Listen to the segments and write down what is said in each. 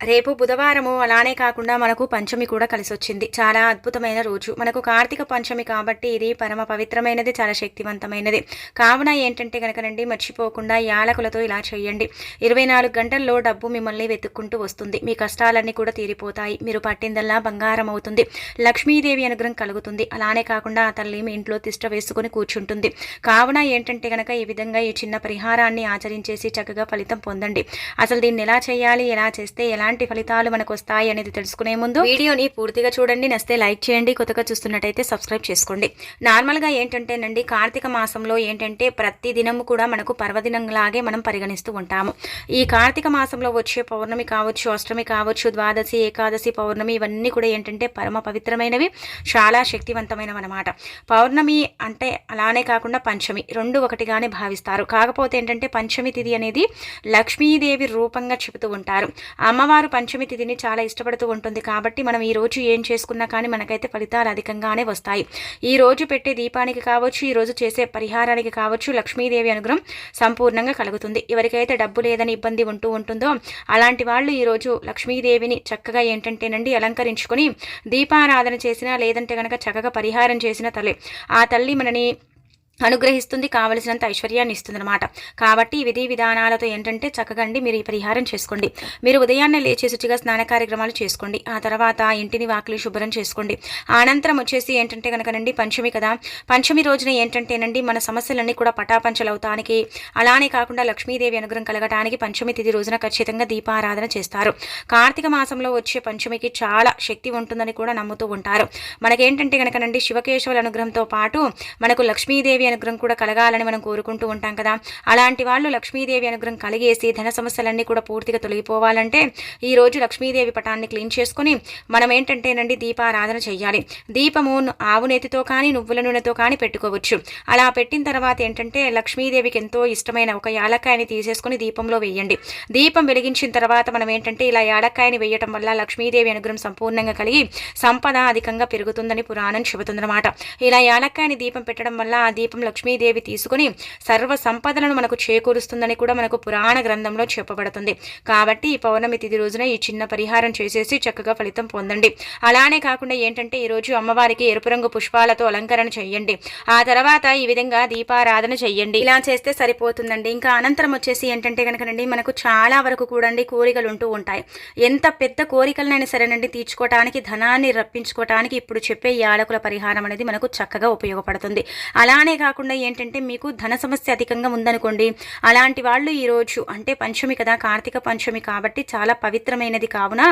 రేపు బుధవారము అలానే కాకుండా మనకు పంచమి కూడా కలిసి వచ్చింది చాలా అద్భుతమైన రోజు. మనకు కార్తీక పంచమి కాబట్టి ఇది పరమ పవిత్రమైనది చాలా శక్తివంతమైనది. కావున ఏంటంటే కనుకనండి మర్చిపోకుండా యాలకులతో ఇలా చేయండి. ఇరవై నాలుగు గంటల్లో డబ్బు మిమ్మల్ని వెతుక్కుంటూ వస్తుంది. మీ కష్టాలన్నీ కూడా తీరిపోతాయి. మీరు పట్టిందల్లా బంగారం అవుతుంది. లక్ష్మీదేవి అనుగ్రహం కలుగుతుంది. అలానే కాకుండా ఆ తల్లి మీ ఇంట్లో తిష్ట వేసుకుని కూర్చుంటుంది. కావున ఏంటంటే కనుక ఈ విధంగా ఈ చిన్న పరిహారాన్ని ఆచరించేసి చక్కగా ఫలితం పొందండి. అసలు దీన్ని ఎలా చేయాలి ఎలా చేస్తే ఎలా ఎలాంటి ఫలితాలు మనకు వస్తాయి అనేది తెలుసుకునే ముందు వీడియోని పూర్తిగా చూడండి. నస్తే లైక్ చేయండి. కొత్తగా చూస్తున్నట్టయితే సబ్స్క్రైబ్ చేసుకోండి. నార్మల్గా ఏంటంటేనండి కార్తీక మాసంలో ఏంటంటే ప్రతి దినము కూడా మనకు పర్వదినంలాగే మనం పరిగణిస్తూ ఉంటాము. ఈ కార్తీక మాసంలో వచ్చే పౌర్ణమి కావచ్చు అష్టమి కావచ్చు ద్వాదశి ఏకాదశి పౌర్ణమి ఇవన్నీ కూడా ఏంటంటే పరమ పవిత్రమైనవి చాలా శక్తివంతమైనవి అనమాట పౌర్ణమి అంటే అలానే కాకుండా పంచమి రెండు ఒకటిగానే భావిస్తారు. కాకపోతే ఏంటంటే పంచమి తిథి అనేది లక్ష్మీదేవి రూపంగా చెబుతూ ఉంటారు. అమ్మవారు పంచమి తిథిని చాలా ఇష్టపడుతూ ఉంటుంది కాబట్టి మనం ఈ రోజు ఏం చేసుకున్నా కానీ మనకైతే ఫలితాలు అధికంగానే వస్తాయి. ఈ రోజు పెట్టే దీపానికి కావచ్చు ఈ రోజు చేసే పరిహారానికి కావచ్చు లక్ష్మీదేవి అనుగ్రహం సంపూర్ణంగా కలుగుతుంది. ఎవరికైతే డబ్బు లేదని ఇబ్బంది ఉంటూ ఉంటుందో అలాంటి వాళ్ళు ఈరోజు లక్ష్మీదేవిని చక్కగా ఏంటంటేనండి అలంకరించుకొని దీపారాధన చేసినా లేదంటే కనుక చక్కగా పరిహారం చేసిన తల్లి. ఆ తల్లి మనని అనుగ్రహిస్తుంది కావలసినంత ఐశ్వర్యాన్ని ఇస్తుంది అనమాట కాబట్టి విధి విధానాలతో ఏంటంటే చక్కగండి మీరు ఈ పరిహారం చేసుకోండి. మీరు ఉదయాన్నే లేచి శుచిగా స్నాన కార్యక్రమాలు చేసుకోండి. ఆ తర్వాత ఇంటిని వాకిలి శుభ్రం చేసుకోండి. అనంతరం వచ్చేసి ఏంటంటే కనుకనండి పంచమి కదా. పంచమి రోజున ఏంటంటేనండి మన సమస్యలన్నీ కూడా పటాపంచలు అవుతానికి అలానే కాకుండా లక్ష్మీదేవి అనుగ్రహం కలగటానికి పంచమి తిథి రోజున ఖచ్చితంగా దీపారాధన చేస్తారు. కార్తీక మాసంలో వచ్చే పంచమికి చాలా శక్తి ఉంటుందని కూడా నమ్ముతూ ఉంటారు. మనకేంటంటే కనుకనండి శివకేశవుల అనుగ్రహంతో పాటు మనకు లక్ష్మీదేవి అనుగ్రహం కూడా కలగాలని మనం కోరుకుంటూ ఉంటాం కదా. అలాంటి వాళ్ళు లక్ష్మీదేవి అనుగ్రహం కలిగేసి ధన సమస్యలన్నీ కూడా పూర్తిగా తొలగిపోవాలంటే ఈ రోజు లక్ష్మీదేవి పటాన్ని క్లీన్ చేసుకుని మనం ఏంటంటేనండి దీపారాధన చేయాలి దీపము ఆవు నేతితో కానీ నువ్వుల నూనెతో కానీ పెట్టుకోవచ్చు. అలా పెట్టిన తర్వాత ఏంటంటే లక్ష్మీదేవికి ఎంతో ఇష్టమైన ఒక యాలక్కాయని తీసేసుకుని దీపంలో వేయండి. దీపం వెలిగించిన తర్వాత మనం ఏంటంటే ఇలా యాలక్కాయని వేయటం వల్ల లక్ష్మీదేవి అనుగ్రహం సంపూర్ణంగా కలిగి సంపద అధికంగా పెరుగుతుందని పురాణం చెబుతుందన్నమాట. ఇలా యాలక్కాయని దీపం పెట్టడం వల్ల ఆ దీపం లక్ష్మీదేవి తీసుకుని సర్వ సంపదలను మనకు చేకూరుస్తుందని కూడా మనకు పురాణ గ్రంథంలో చెప్పబడుతుంది. కాబట్టి ఈ పౌర్ణమి తిథి రోజున ఈ చిన్న పరిహారం చేసేసి చక్కగా ఫలితం పొందండి. అలానే కాకుండా ఏంటంటే ఈ రోజు అమ్మవారికి ఎరుపు రంగు పుష్పాలతో అలంకరణ చేయండి. ఆ తర్వాత ఈ విధంగా దీపారాధన చేయండి. ఇలా చేస్తే సరిపోతుందండి. ఇంకా అనంతరం వచ్చేసి ఏంటంటే కనుకనండి మనకు చాలా వరకు కూడండి కోరికలు ఉంటూ ఉంటాయి. ఎంత పెద్ద కోరికలనైనా సరేనండి తీర్చుకోవటానికి ధనాన్ని రప్పించుకోవటానికి ఇప్పుడు చెప్పే ఈ ఆడకుల పరిహారం అనేది మనకు చక్కగా ఉపయోగపడుతుంది. అలానే కాకుండా ఏంటంటే మీకు ధన సమస్య అధికంగా ఉందనుకోండి. అలాంటి వాళ్ళు ఈరోజు అంటే పంచమి కదా కార్తీక పంచమి కాబట్టి చాలా పవిత్రమైనది కావున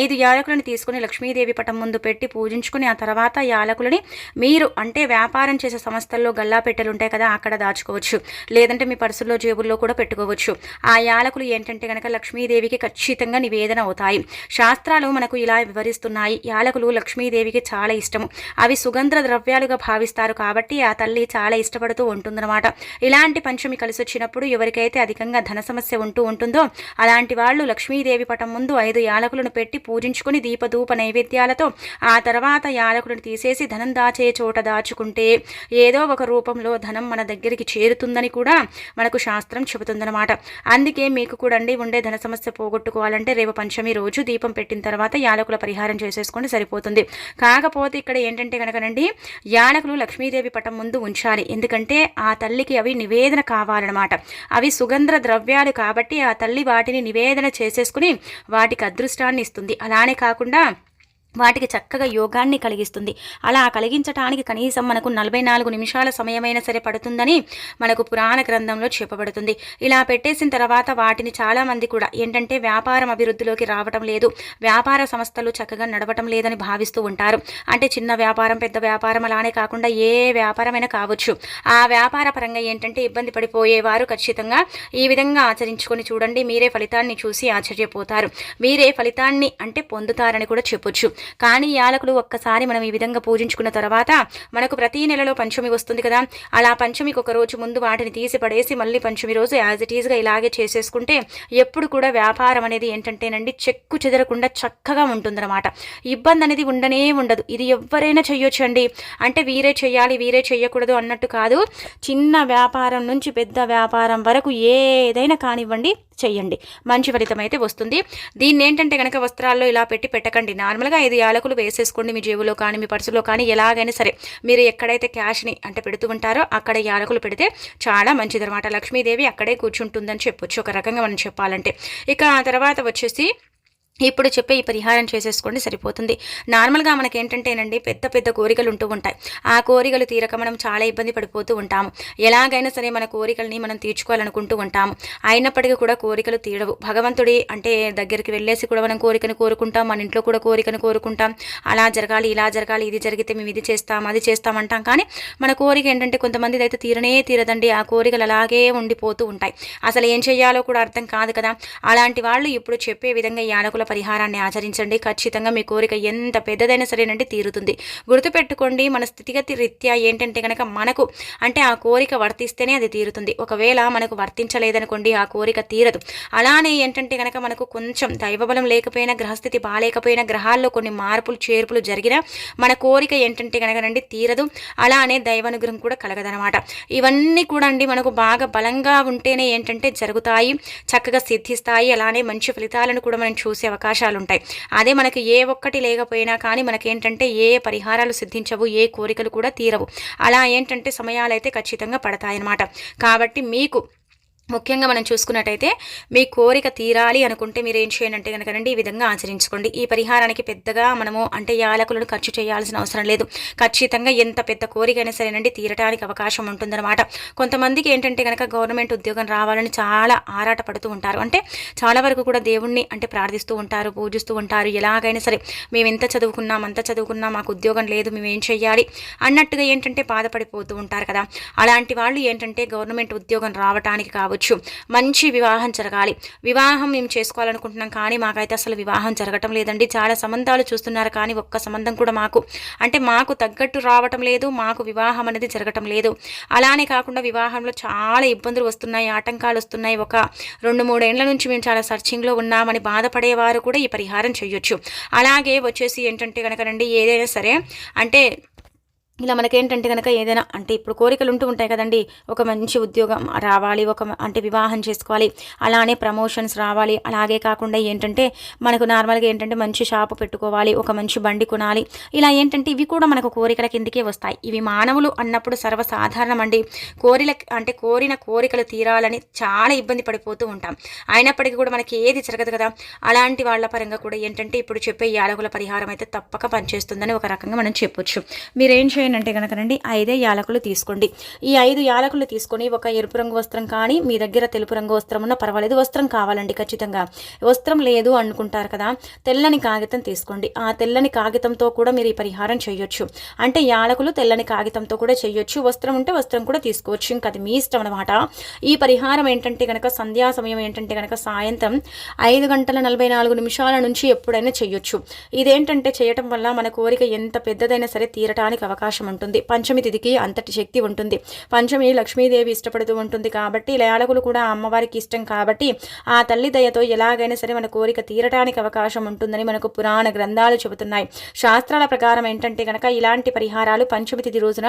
ఐదు యాలకులను తీసుకుని లక్ష్మీదేవి పటం ముందు పెట్టి పూజించుకుని ఆ తర్వాత యాలకులని మీరు అంటే వ్యాపారం చేసే సంస్థల్లో గల్లా పెట్టెలు ఉంటాయి కదా అక్కడ దాచుకోవచ్చు. లేదంటే మీ పర్సుల్లో జేబుల్లో కూడా పెట్టుకోవచ్చు. ఆ యాలకులు ఏంటంటే కనుక లక్ష్మీదేవికి ఖచ్చితంగా నివేదన అవుతాయి. శాస్త్రాలు మనకు ఇలా వివరిస్తున్నాయి. యాలకులు లక్ష్మీదేవికి చాలా ఇష్టము. అవి సుగంధ ద్రవ్యాలుగా భావిస్తారు కాబట్టి ఆ తల్లి చాలా ఇష్టపడుతూ ఉంటుందన్నమాట. ఇలాంటి పంచమి కలిసి వచ్చినప్పుడు ఎవరికైతే అధికంగా ధన సమస్య ఉంటూ ఉంటుందో అలాంటి వాళ్ళు లక్ష్మీదేవి పటం ముందు ఐదు యాలకులను పెట్టి పూజించుకుని దీపధూప నైవేద్యాలతో ఆ తర్వాత యాలకులను తీసేసి ధనం దాచే చోట దాచుకుంటే ఏదో ఒక రూపంలో ధనం మన దగ్గరికి చేరుతుందని కూడా మనకు శాస్త్రం చెబుతుందన్నమాట. అందుకే మీకు కూడా అండి ఉండే ధన సమస్య పోగొట్టుకోవాలంటే రేపు పంచమి రోజు దీపం పెట్టిన తర్వాత యాలకుల పరిహారం చేసేసుకుంటే సరిపోతుంది. కాకపోతే ఇక్కడ ఏంటంటే కనుకనండి యాలకులు లక్ష్మీదేవి పటం ముందు ఉంచాలి. ఎందుకంటే ఆ తల్లికి అవి నివేదన కావాలన్నమాట. అవి సుగంధ ద్రవ్యాలు కాబట్టి ఆ తల్లి వాటిని నివేదన చేసేసుకుని వాటికి అదృష్టాన్ని ఇస్తుంది. అలానే కాకుండా వాటికి చక్కగా యోగాన్ని కలిగిస్తుంది. అలా కలిగించటానికి కనీసం మనకు నలభై నాలుగు నిమిషాల సమయమైనా సరే పడుతుందని మనకు పురాణ గ్రంథంలో చెప్పబడుతుంది. ఇలా పెట్టేసిన తర్వాత వాటిని చాలామంది కూడా ఏంటంటే వ్యాపారం అభివృద్ధిలోకి రావటం లేదు వ్యాపార సంస్థలు చక్కగా నడవటం లేదని భావిస్తూ ఉంటారు. అంటే చిన్న వ్యాపారం పెద్ద వ్యాపారం అలానే కాకుండా ఏ వ్యాపారమైనా కావచ్చు. ఆ వ్యాపార పరంగా ఏంటంటే ఇబ్బంది పడిపోయేవారు ఖచ్చితంగా ఈ విధంగా ఆచరించుకొని చూడండి మీరే ఫలితాన్ని చూసి ఆశ్చర్యపోతారు. మీరే ఫలితాన్ని అంటే పొందుతారని కూడా చెప్పొచ్చు. కానీ యాలకులు ఒక్కసారి మనం ఈ విధంగా పూజించుకున్న తర్వాత మనకు ప్రతి నెలలో పంచమి వస్తుంది కదా. అలా పంచమికి ఒక రోజు ముందు వాటిని తీసి పడేసి మళ్ళీ పంచమి రోజు యాజ్ ఇట్ ఈస్గా ఇలాగే చేసేసుకుంటే ఎప్పుడు కూడా వ్యాపారం అనేది ఏంటంటేనండి చెక్కు చెదరకుండా చక్కగా ఉంటుందన్నమాట. ఇబ్బంది అనేది ఉండనే ఉండదు. ఇది ఎవరైనా చేయొచ్చండి అంటే వీరే చెయ్యాలి వీరే చెయ్యకూడదు అన్నట్టు కాదు. చిన్న వ్యాపారం నుంచి పెద్ద వ్యాపారం వరకు ఏదైనా కానివ్వండి చెయ్యండి. మంచి ఫలితం అయితే వస్తుంది. దీన్ని ఏంటంటే కనుక వస్త్రాల్లో ఇలా పెట్టి పెట్టకండి. నార్మల్గా ఐదు యాలకులు వేసేసుకోండి మీ జేబులో కానీ మీ పర్సులో కానీ ఎలాగైనా సరే. మీరు ఎక్కడైతే క్యాష్ని అంటే పెడుతూ ఉంటారో అక్కడ యాలకులు పెడితే చాలా మంచిదన్నమాట. లక్ష్మీదేవి అక్కడే కూర్చుంటుందని చెప్పొచ్చు. ఒక రకంగా మనం చెప్పాలంటే. ఇక ఆ తర్వాత వచ్చేసి ఇప్పుడు చెప్పే ఈ పరిహారం చేసేసుకోండి సరిపోతుంది. నార్మల్గా మనకి ఏంటంటేనండి పెద్ద పెద్ద కోరికలు ఉంటూ ఉంటాయి. ఆ కోరికలు తీరక మనం చాలా ఇబ్బంది పడిపోతూ ఉంటాము. ఎలాగైనా సరే మన కోరికల్ని మనం తీర్చుకోవాలనుకుంటూ ఉంటాము. అయినప్పటికీ కూడా కోరికలు తీరవు. భగవంతుడి అంటే దగ్గరికి వెళ్ళేసి కూడా మనం కోరికను కోరుకుంటాం మన ఇంట్లో కూడా కోరికను కోరుకుంటాం. అలా జరగాలి ఇలా జరగాలి ఇది జరిగితే మేము ఇది చేస్తాం అది చేస్తామంటాం కానీ మన కోరిక ఏంటంటే కొంతమంది అయితే తీరనే తీరదండి. ఆ కోరికలు అలాగే ఉండిపోతూ ఉంటాయి. అసలు ఏం చేయాలో కూడా అర్థం కాదు కదా. అలాంటి వాళ్ళు ఇప్పుడు చెప్పే విధంగా యానకుల పరిహారాన్ని ఆచరించండి. ఖచ్చితంగా మీ కోరిక ఎంత పెద్దదైనా సరేనండి తీరుతుంది. గుర్తుపెట్టుకోండి మన స్థితిగతి రీత్యా ఏంటంటే కనుక మనకు అంటే ఆ కోరిక వర్తిస్తేనే అది తీరుతుంది. ఒకవేళ మనకు వర్తించలేదనుకోండి ఆ కోరిక తీరదు. అలానే ఏంటంటే కనుక మనకు కొంచెం దైవబలం లేకపోయినా గ్రహస్థితి బాగాలేకపోయినా గ్రహాల్లో కొన్ని మార్పులు చేర్పులు జరిగినా మన కోరిక ఏంటంటే కనుకనండి తీరదు. అలానే దైవానుగ్రహం కూడా కలగదనమాట ఇవన్నీ కూడా అండి మనకు బాగా బలంగా ఉంటేనే ఏంటంటే జరుగుతాయి చక్కగా సిద్ధిస్తాయి. అలానే మంచి ఫలితాలను కూడా మనం చూసే అవకాశాలు ఉంటాయి అదే మనకి ఏ ఒక్కటి లేకపోయినా కానీ మనకేంటంటే ఏ పరిహారాలు సిద్ధించవు ఏ కోరికలు కూడా తీరవు. అలా ఏంటంటే సమయాలైతే ఖచ్చితంగా పడతాయన్నమాట. కాబట్టి మీకు ముఖ్యంగా మనం చూసుకున్నట్టయితే మీ కోరిక తీరాలి అనుకుంటే మీరు ఏం చేయండి అంటే కనుక ఈ విధంగా ఆచరించుకోండి. ఈ పరిహారానికి పెద్దగా మనము అంటే యాలకులను ఖర్చు చేయాల్సిన అవసరం లేదు. ఖచ్చితంగా ఎంత పెద్ద కోరికైనా సరేనండి తీరటానికి అవకాశం ఉంటుందన్నమాట. కొంతమందికి ఏంటంటే కనుక గవర్నమెంట్ ఉద్యోగం రావాలని చాలా ఆరాట పడుతూ ఉంటారు. అంటే చాలా వరకు కూడా దేవుణ్ణి అంటే ప్రార్థిస్తూ ఉంటారు పూజిస్తూ ఉంటారు. ఎలాగైనా సరే మేము ఎంత చదువుకున్నాం అంత చదువుకున్నాం మాకు ఉద్యోగం లేదు మేము ఏం చెయ్యాలి అన్నట్టుగా ఏంటంటే బాధపడిపోతూ ఉంటారు కదా. అలాంటి వాళ్ళు ఏంటంటే గవర్నమెంట్ ఉద్యోగం రావటానికి కావచ్చు కావచ్చు. మంచి వివాహం జరగాలి. వివాహం మేము చేసుకోవాలనుకుంటున్నాం కానీ మాకైతే అసలు వివాహం జరగటం లేదండి. చాలా సంబంధాలు చూస్తున్నారు కానీ ఒక్క సంబంధం కూడా మాకు అంటే మాకు తగ్గట్టు రావటం లేదు మాకు వివాహం అనేది జరగటం లేదు. అలానే కాకుండా వివాహంలో చాలా ఇబ్బందులు వస్తున్నాయి ఆటంకాలు వస్తున్నాయి. ఒక రెండు మూడేళ్ళ నుంచి మేము చాలా సర్చింగ్లో ఉన్నామని బాధపడేవారు కూడా ఈ పరిహారం చేయొచ్చు. అలాగే వచ్చేసి ఏంటంటే కనుకనండి ఏదైనా సరే అంటే ఇలా మనకేంటంటే కనుక ఏదైనా అంటే ఇప్పుడు కోరికలు ఉంటూ ఉంటాయి కదండి. ఒక మంచి ఉద్యోగం రావాలి ఒక అంటే వివాహం చేసుకోవాలి అలానే ప్రమోషన్స్ రావాలి. అలాగే కాకుండా ఏంటంటే మనకు నార్మల్గా ఏంటంటే మంచి షాపు పెట్టుకోవాలి ఒక మంచి బండి కొనాలి. ఇలా ఏంటంటే ఇవి కూడా మనకు కోరికల కిందకే వస్తాయి. ఇవి మానవులు అన్నప్పుడు సర్వసాధారణం అండి కోరిల అంటే కోరిన కోరికలు తీరాలని చాలా ఇబ్బంది పడిపోతూ ఉంటాం. అయినప్పటికీ కూడా మనకి ఏది జరగదు కదా. అలాంటి వాళ్ళ పరంగా కూడా ఏంటంటే ఇప్పుడు చెప్పే యాలకుల పరిహారం అయితే తప్పక పనిచేస్తుందని ఒక రకంగా మనం చెప్పొచ్చు. మీరేం చేయాలి అంటే కనుకనండి ఐదే యాలకులు తీసుకోండి. ఈ ఐదు యాలకులు తీసుకొని ఒక ఎరుపు రంగు వస్త్రం కానీ మీ దగ్గర తెలుపు రంగు వస్త్రం ఉన్న పర్వాలేదు వస్త్రం కావాలండి ఖచ్చితంగా. వస్త్రం లేదు అనుకుంటారు కదా తెల్లని కాగితం తీసుకోండి. ఆ తెల్లని కాగితంతో కూడా మీరు ఈ పరిహారం చేయొచ్చు. అంటే యాలకులు తెల్లని కాగితంతో కూడా చేయొచ్చు వస్త్రం ఉంటే వస్త్రం కూడా తీసుకోవచ్చు. ఇంకా అది మీ ఇష్టం అనమాట ఈ పరిహారం ఏంటంటే కనుక సంధ్యా సమయం ఏంటంటే కనుక సాయంత్రం ఐదు గంటల నలభై నాలుగు నిమిషాల నుంచి ఎప్పుడైనా చేయొచ్చు. ఇదేంటంటే చేయటం వల్ల మన కోరిక ఎంత పెద్దదైనా సరే తీరటానికి అవకాశం అవకాశం ఉంటుంది. పంచమి తిథికి అంతటి శక్తి ఉంటుంది. పంచమి లక్ష్మీదేవి ఇష్టపడుతూ ఉంటుంది కాబట్టి లయాలకులు కూడా అమ్మవారికి ఇష్టం కాబట్టి ఆ తల్లి దయతో ఎలాగైనా సరే మన కోరిక తీరటానికి అవకాశం ఉంటుందని మనకు పురాణ గ్రంథాలు చెబుతున్నాయి. శాస్త్రాల ప్రకారం ఏంటంటే కనుక ఇలాంటి పరిహారాలు పంచమి తిథి రోజున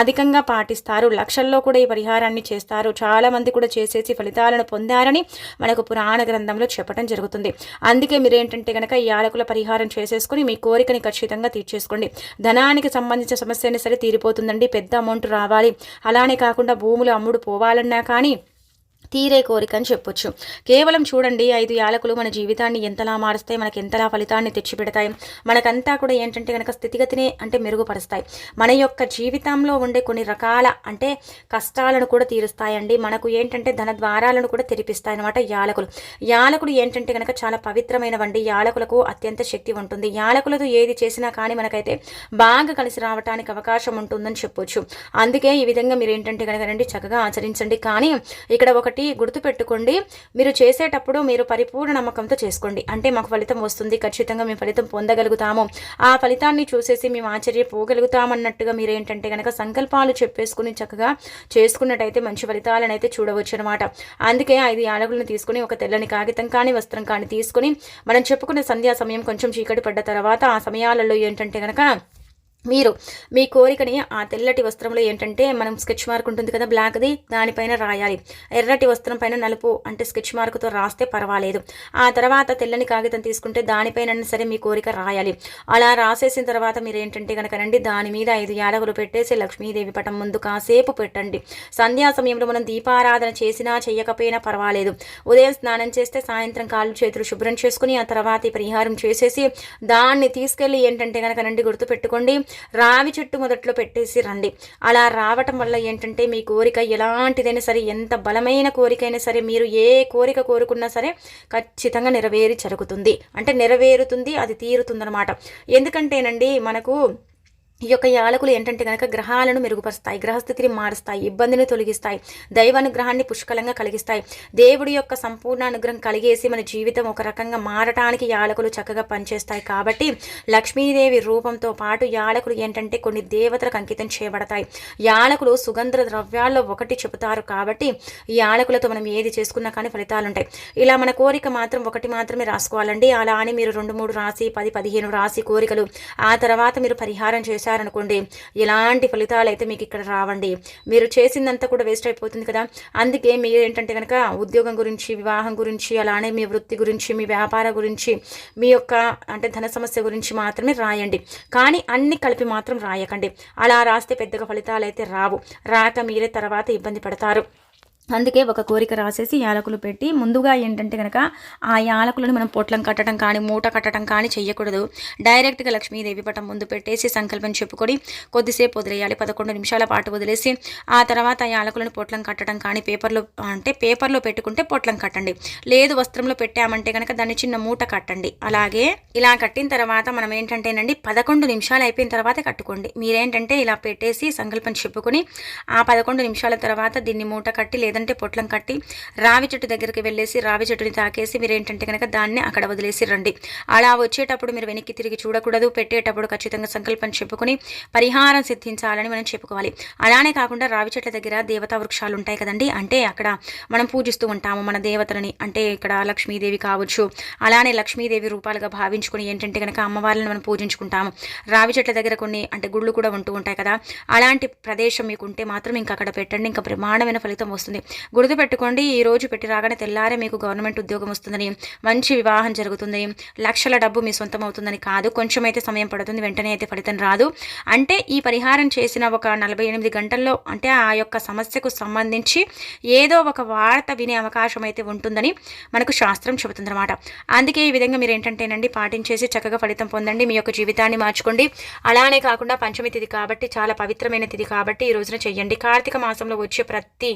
అధికంగా పాటిస్తారు. లక్షల్లో కూడా ఈ పరిహారాన్ని చేస్తారు. చాలా మంది కూడా చేసేసి ఫలితాలను పొందారని మనకు పురాణ గ్రంథంలో చెప్పడం జరుగుతుంది. అందుకే మీరు ఏంటంటే కనుక ఈ ఆలకుల పరిహారం చేసేసుకుని మీ కోరికని ఖచ్చితంగా తీర్చేసుకోండి. ధనానికి సంబంధించిన సమస్య సమస్య అయినా సరే తీరిపోతుందండి పెద్ద అమౌంట్ రావాలి. అలానే కాకుండా భూములు అమ్ముడు పోవాలన్నా కానీ తీరే కోరిక అని చెప్పొచ్చు. కేవలం చూడండి ఐదు యాలకులు మన జీవితాన్ని ఎంతలా మారుస్తాయి మనకి ఎంతలా ఫలితాన్ని తెచ్చిపెడతాయి. మనకంతా కూడా ఏంటంటే కనుక స్థితిగతిని అంటే మెరుగుపరుస్తాయి. మన యొక్క జీవితంలో ఉండే కొన్ని రకాల అంటే కష్టాలను కూడా తీరుస్తాయండి. మనకు ఏంటంటే ధన ద్వారాలను కూడా తెరిపిస్తాయి అనమాట యాలకులు. యాలకులు ఏంటంటే కనుక చాలా పవిత్రమైనవండి. యాలకులకు అత్యంత శక్తి ఉంటుంది. యాలకులతో ఏది చేసినా కానీ మనకైతే బాగా కలిసి రావడానికి అవకాశం ఉంటుందని చెప్పొచ్చు. అందుకే ఈ విధంగా మీరు ఏంటంటే కనుక రండి చక్కగా ఆచరించండి. కానీ ఇక్కడ ఒకటి ఇంకొకటి గుర్తుపెట్టుకోండి. మీరు చేసేటప్పుడు మీరు పరిపూర్ణ నమ్మకంతో చేసుకోండి. అంటే మాకు ఫలితం వస్తుంది. ఖచ్చితంగా మేము ఫలితం పొందగలుగుతాము. ఆ ఫలితాన్ని చూసేసి మేము ఆశ్చర్యపోగలుగుతామన్నట్టుగా మీరు ఏంటంటే కనుక సంకల్పాలు చెప్పేసుకుని చక్కగా చేసుకున్నట్టయితే మంచి ఫలితాలను అయితే చూడవచ్చు అనమాట అందుకే ఐదు యాలకులను తీసుకుని ఒక తెల్లని కాగితం కానీ వస్త్రం కానీ తీసుకుని మనం చెప్పుకునే సంధ్యా సమయం కొంచెం చీకటి పడ్డ తర్వాత ఆ సమయాలలో ఏంటంటే కనుక మీరు మీ కోరికని ఆ తెల్లటి వస్త్రంలో ఏంటంటే మనం స్కెచ్ మార్క్ ఉంటుంది కదా బ్లాక్ది దానిపైన రాయాలి. ఎర్రటి వస్త్రం పైన నలుపు అంటే స్కెచ్ మార్క్తో రాస్తే పర్వాలేదు. ఆ తర్వాత తెల్లని కాగితం తీసుకుంటే దానిపైన సరే మీ కోరిక రాయాలి. అలా రాసేసిన తర్వాత మీరు ఏంటంటే కనుక రండి దాని మీద ఐదు యాడగులు పెట్టేసి లక్ష్మీదేవి పటం ముందు కాసేపు పెట్టండి. సంధ్యా సమయంలో మనం దీపారాధన చేసినా చేయకపోయినా పర్వాలేదు. ఉదయం స్నానం చేస్తే సాయంత్రం కాళ్ళు చేతులు శుభ్రం చేసుకుని ఆ తర్వాత ఈ పరిహారం చేసేసి దాన్ని తీసుకెళ్ళి ఏంటంటే కనుక రండి గుర్తుపెట్టుకోండి. రావి చెట్టు మొదట్లో పెట్టేసి రండి. అలా రావటం వల్ల ఏంటంటే మీ కోరిక ఎలాంటిదైనా సరే ఎంత బలమైన కోరికైనా సరే మీరు ఏ కోరిక కోరుకున్నా సరే ఖచ్చితంగా నెరవేరి జరుగుతుంది. అంటే నెరవేరుతుంది అది తీరుతుందనమాట ఎందుకంటేనండి మనకు ఈ యొక్క యాలకులు ఏంటంటే కనుక గ్రహాలను మెరుగుపరుస్తాయి గ్రహస్థితిని మారుస్తాయి ఇబ్బందిని తొలగిస్తాయి దైవానుగ్రహాన్ని పుష్కలంగా కలిగిస్తాయి. దేవుడి యొక్క సంపూర్ణ అనుగ్రహం కలిగేసి మన జీవితం ఒక రకంగా మారటానికి యాలకులు చక్కగా పనిచేస్తాయి. కాబట్టి లక్ష్మీదేవి రూపంతో పాటు యాలకులు ఏంటంటే కొన్ని దేవతలకు అంకితం చేయబడతాయి. యాలకులు సుగంధ ద్రవ్యాల్లో ఒకటి చెబుతారు కాబట్టి ఈ యాలకులతో మనం ఏది చేసుకున్నా కానీ ఫలితాలు ఉంటాయి ఇలా మన కోరిక మాత్రం ఒకటి మాత్రమే రాసుకోవాలండి. అలా అని మీరు రెండు మూడు రాసి పది పదిహేను రాసి కోరికలు ఆ తర్వాత మీరు పరిహారం చేశారు చేశారనుకోండి ఎలాంటి ఫలితాలు అయితే మీకు ఇక్కడ రావండి. మీరు చేసిందంతా కూడా వేస్ట్ అయిపోతుంది కదా. అందుకే మీరు ఏంటంటే కనుక ఉద్యోగం గురించి వివాహం గురించి అలానే మీ వృత్తి గురించి మీ వ్యాపార గురించి మీ యొక్క అంటే ధన సమస్య గురించి మాత్రమే రాయండి. కానీ అన్ని కలిపి మాత్రం రాయకండి. అలా రాస్తే పెద్దగా ఫలితాలు అయితే రావు. రాక మీరే తర్వాత ఇబ్బంది పడతారు. అందుకే ఒక కోరిక రాసేసి యాలకులు పెట్టి ముందుగా ఏంటంటే కనుక ఆ యాలకులను మనం పొట్లం కట్టడం కానీ మూట కట్టడం కానీ చేయకూడదు డైరెక్ట్గా లక్ష్మీదేవి పటం ముందు పెట్టేసి సంకల్పం చెప్పుకొని కొద్దిసేపు వదిలేయాలి. పదకొండు నిమిషాల పాటు వదిలేసి ఆ తర్వాత ఆ యాలకులను పొట్లం కట్టడం కానీ పేపర్లో అంటే పేపర్లో పెట్టుకుంటే పొట్లం కట్టండి. లేదు వస్త్రంలో పెట్టామంటే కనుక దాన్ని చిన్న మూట కట్టండి. అలాగే ఇలా కట్టిన తర్వాత మనం ఏంటంటేనండి పదకొండు నిమిషాలు అయిపోయిన తర్వాత కట్టుకోండి. మీరేంటంటే ఇలా పెట్టేసి సంకల్పం చెప్పుకొని ఆ పదకొండు నిమిషాల తర్వాత దీన్ని మూట కట్టి లేదా లేదంటే పొట్లం కట్టి రావి చెట్టు దగ్గరికి వెళ్ళేసి రావి చెట్టుని తాకేసి మీరు ఏంటంటే కనుక దాన్ని అక్కడ వదిలేసి రండి. అలా వచ్చేటప్పుడు మీరు వెనక్కి తిరిగి చూడకూడదు. పెట్టేటప్పుడు ఖచ్చితంగా సంకల్పం చెప్పుకొని పరిహారం సిద్ధించాలని మనం చెప్పుకోవాలి. అలానే కాకుండా రావి చెట్ల దగ్గర దేవతా వృక్షాలు ఉంటాయి కదండి. అంటే అక్కడ మనం పూజిస్తూ ఉంటాము మన దేవతలని. అంటే ఇక్కడ లక్ష్మీదేవి కావచ్చు. అలానే లక్ష్మీదేవి రూపాలుగా భావించుకొని ఏంటంటే కనుక అమ్మవారిని మనం పూజించుకుంటాము. రావి చెట్ల దగ్గర కొన్ని అంటే గుళ్ళు కూడా ఉంటూ ఉంటాయి కదా. అలాంటి ప్రదేశం మీకు ఉంటే మాత్రం ఇంకా అక్కడ పెట్టండి. ఇంకా బ్రహ్మాండమైన ఫలితం వస్తుంది. గుర్తుపెట్టుకోండి ఈ రోజు పెట్టి రాగానే తెల్లారే మీకు గవర్నమెంట్ ఉద్యోగం వస్తుందని మంచి వివాహం జరుగుతుందని లక్షల డబ్బు మీ సొంతం అవుతుందని కాదు కొంచెం అయితే సమయం పడుతుంది వెంటనే అయితే ఫలితం రాదు. అంటే ఈ పరిహారం చేసిన ఒక నలభై ఎనిమిది గంటల్లో అంటే ఆ యొక్క సమస్యకు సంబంధించి ఏదో ఒక వార్త వినే అవకాశం అయితే ఉంటుందని మనకు శాస్త్రం చెబుతుందన్నమాట. అందుకే ఈ విధంగా మీరు ఏంటంటేనండి పాటించేసి చక్కగా ఫలితం పొందండి మీ యొక్క జీవితాన్ని మార్చుకోండి. అలానే కాకుండా పంచమి తిథి కాబట్టి చాలా పవిత్రమైన తిథి కాబట్టి ఈ రోజున చెయ్యండి. కార్తీక మాసంలో వచ్చే ప్రతి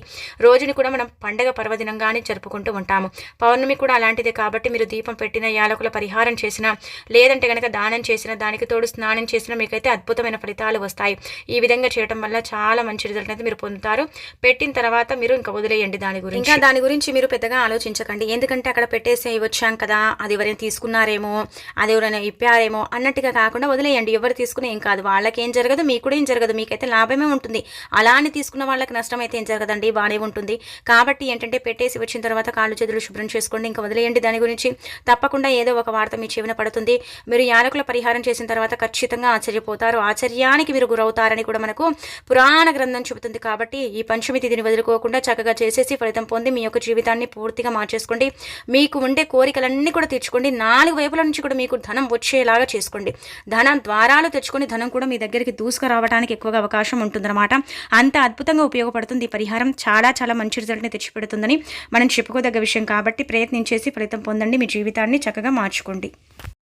రోజు రోజుని కూడా మనం పండగ పర్వదినంగానే జరుపుకుంటూ ఉంటాము. పౌర్ణమి కూడా అలాంటిదే కాబట్టి మీరు దీపం పెట్టిన యాలకుల పరిహారం చేసిన లేదంటే కనుక దానం చేసిన దానికి తోడు స్నానం చేసినా మీకైతే అద్భుతమైన ఫలితాలు వస్తాయి. ఈ విధంగా చేయడం వల్ల చాలా మంచి రిజల్ట్ అయితే మీరు పొందుతారు. పెట్టిన తర్వాత మీరు ఇంకా వదిలేయండి దాని గురించి. ఇంకా దాని గురించి మీరు పెద్దగా ఆలోచించకండి. ఎందుకంటే అక్కడ పెట్టేసి వచ్చాం కదా అది ఎవరైనా తీసుకున్నారేమో అది ఎవరైనా ఇప్పారేమో అన్నట్టుగా కాకుండా వదిలేయండి. ఎవరు తీసుకునే ఏం కాదు. వాళ్ళకి ఏం జరగదు మీకు కూడా ఏం జరగదు. మీకైతే లాభమే ఉంటుంది. అలా అని తీసుకున్న వాళ్ళకి నష్టం అయితే ఏం జరగదండి. బాగానే ఉంటుంది. ఉంటుంది కాబట్టి ఏంటంటే పెట్టేసి వచ్చిన తర్వాత కాళ్ళు చేతులు శుభ్రం చేసుకోండి ఇంకా వదిలేయండి. దాని గురించి తప్పకుండా ఏదో ఒక వార్త మీ చెవిన పడుతుంది. మీరు యాలకుల పరిహారం చేసిన తర్వాత ఖచ్చితంగా ఆశ్చర్యపోతారు. ఆశ్చర్యానికి మీరు గురవుతారని కూడా మనకు పురాణ గ్రంథం చెబుతుంది. కాబట్టి ఈ పంచమి తిథిని వదులుకోకుండా చక్కగా చేసేసి ఫలితం పొంది మీ యొక్క జీవితాన్ని పూర్తిగా మార్చేసుకోండి. మీకు ఉండే కోరికలన్నీ కూడా తీర్చుకోండి. నాలుగు వైపుల నుంచి కూడా మీకు ధనం వచ్చేలాగా చేసుకోండి. ధనం ద్వారాలు తెచ్చుకొని ధనం కూడా మీ దగ్గరికి దూసుకురావడానికి ఎక్కువగా అవకాశం ఉంటుందన్నమాట. అంత అద్భుతంగా ఉపయోగపడుతుంది ఈ పరిహారం. చాలా చాలా మంచి రిజల్ట్ని తెచ్చిపెడుతుందని మనం చెప్పుకోదగ్గ విషయం కాబట్టి ప్రయత్నించేసి ఫలితం పొందండి. మీ జీవితాన్ని చక్కగా మార్చుకోండి.